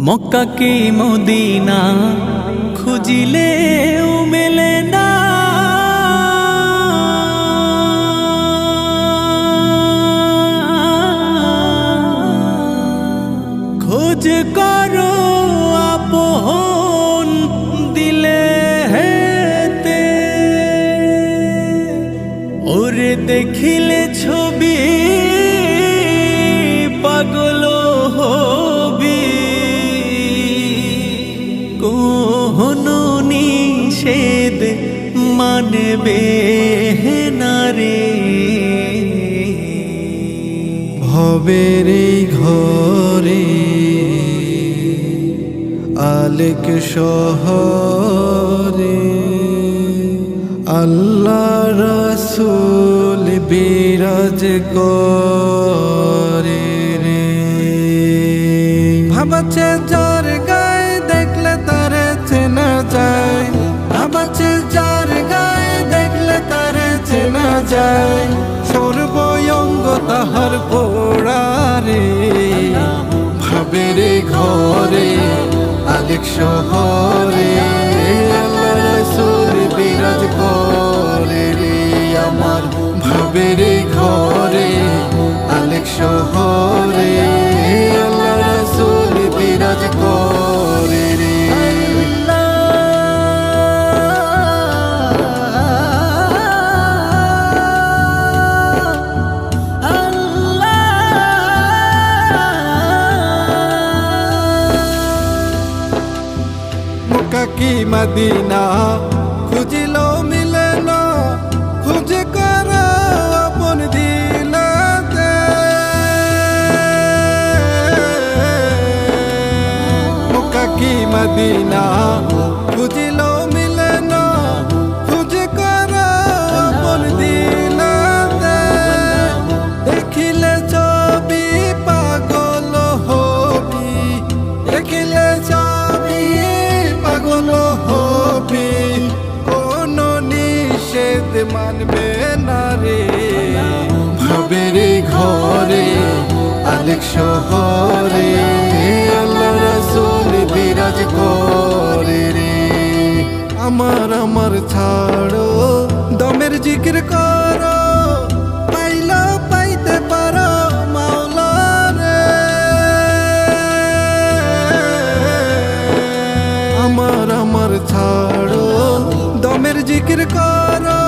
মক্কা কি মদিনা? খুঁজিলে মেলে না। খোঁজ করো আপন দিলে হেতে। ওরে দেখিলে নিষেধ মানবে না রে ভবের ঘরে আলেক শহরে। আল্লাহ রাসূল বিরাজ করে রে। ভাবাচ্ছে যার ভাবের ঘরে আলেক শহরে আল্লাহ সুর বিরাজ করে রে আমার। ভাবের ঘরে আলেক শহরে মদিনা। খুঁজিল মিলে না খুঁজে কর আপন দিলাতে। মক্কা কি মদিনা খুঁজিল নিষেধ মানবে না রে। ভাবের ঘরে, আলেক শহরে আল্লাহ রাসূল বিরাজ করে রে। আমার আমার ছাড়ো, দমের জিকির করো, পাইলা পাইতে মাওলা আমার আমার ছাড়ো, দমের জিকির করো।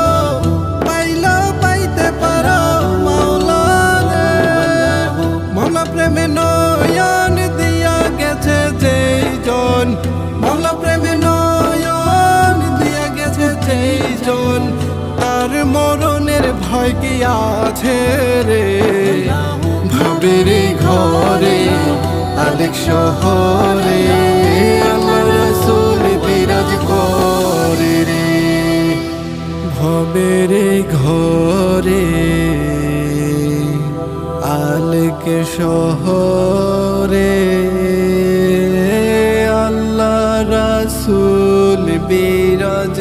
কি আছে রে? ভাবের ঘরে আলেক শহরে। আল্লাহ রাসূল বিরাজ করে রে। ভবের ঘরে। আলেক শহরে। আল্লাহ রাসূল বিরাজ